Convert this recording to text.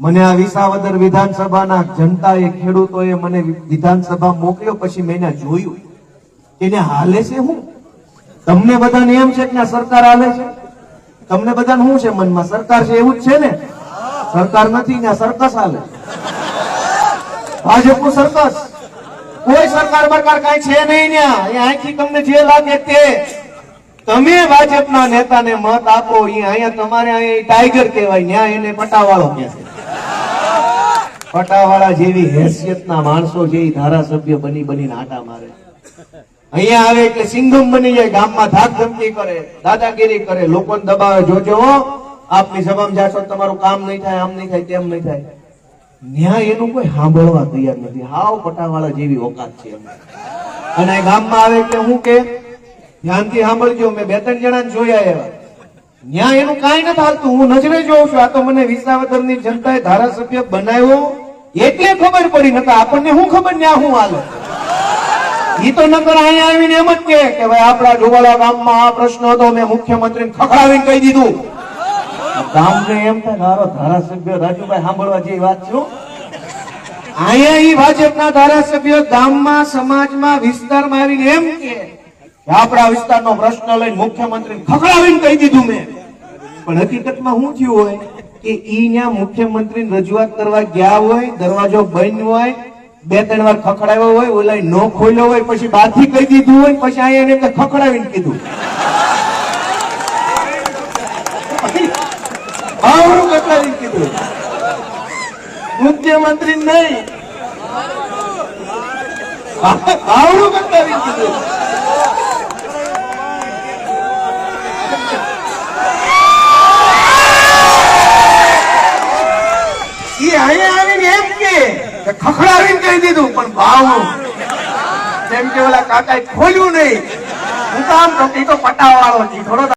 મને આ વિસાવદર વિધાનસભાના જનતાએ, ખેડૂતોએ મને વિધાનસભા મોકલ્યો, પછી મેં જોયું. એને હાલે છે હું? તમને બધાને એમ છે કે સરકાર હાલે છે? તમને બધાને શું છે મનમાં? સરકાર છે એવું જ છે ને? સરકાર નથી ને સરકસ હાલે. ભાજપનું સરકસ. કોઈ સરકાર બરકાર કાંઈ છે નહીં ને અહીંથી તમને જે લાગે તે. તમે ભાજપના નેતાને મત આપો, અહીંયા તમારે અહીંયા ટાઈગર કહેવાય ત્યાં એને પટાવાળો કહે છે પટાવાળા જેવી હેસિયતના માણસો છે એ ધારાસભ્ય બની બનીને આટા મારે. અહીંયા આવે એટલે સિંઘમ બની જાય, ગામમાં ધાક ધમકી કરે, દાદાગીરી કરે, લોકોને દબાવે, જોજો આપની સભામાં જાશો તમારું કામ નહીં થાય, આમ નહીં થાય, તેમ નહીં થાય. ન્યાય એનું કોઈ સાંભળવા તૈયાર નથી. હાવ પટાવાળા જેવી ઓકાત છે. અને ગામમાં આવે એટલે હું કે, ધ્યાનથી સાંભળજો, મેં બે ત્રણ જણા જોયા એવા. ન્યાય એનું કાંઈ નથી હાલતું. હું નજરે જોઉં છું. આ તો મને વિસાવદરની જનતાએ ધારાસભ્ય બનાવ્યો. એટલે ખબર પડી, નકર આપણને શું ખબર ન્યા શું હાલે? ઈ તો નકર અહીંયા આવીને એમ જ કે ભાઈ આપણા જોવાળા ગામમાં આ પ્રશ્ન હતો, મેં મુખ્યમંત્રીને ખખડાવીને કહી દીધું. ગામને એમ થાય મારો ધારાસભ્ય રાજુભાઈ સાંભળવા જેવી વાત છે. અહીંયા ઈ ભાજપના ધારાસભ્ય ગામમાં, સમાજમાં, વિસ્તારમાં આવીને એમ કે આપણા વિસ્તારનો પ્રશ્ન લઈને મુખ્યમંત્રીને ખખડાવીને કહી દીધું મેં. પણ હકીકતમાં શું થયું હોય? કે ઈ ત્યાં મુખ્યમંત્રી રજૂઆત કરવા ગયા હોય, દરવાજો બંધ હોય બે ત્રણ વાર ખખડાવ્યો હોય ઓલા નો ખોલ્યો હોય, પછી બહારથી કહી દીધું હોય, પછી અહીંયા એમને ખખડાવીને કીધું. આવડું ખખડાવીને કીધું. મુખ્યમંત્રી નહીં. આવડું ખખડાવીને કીધું ઈ અહીંયા આવીને એમ કે કે ખખડાવીને કહી દીધું પણ ભાવનું જેમ કે ઓલા કાકાએ ખોલ્યું નહીં. હું કામ તો તો પટાવાળો છે થોડો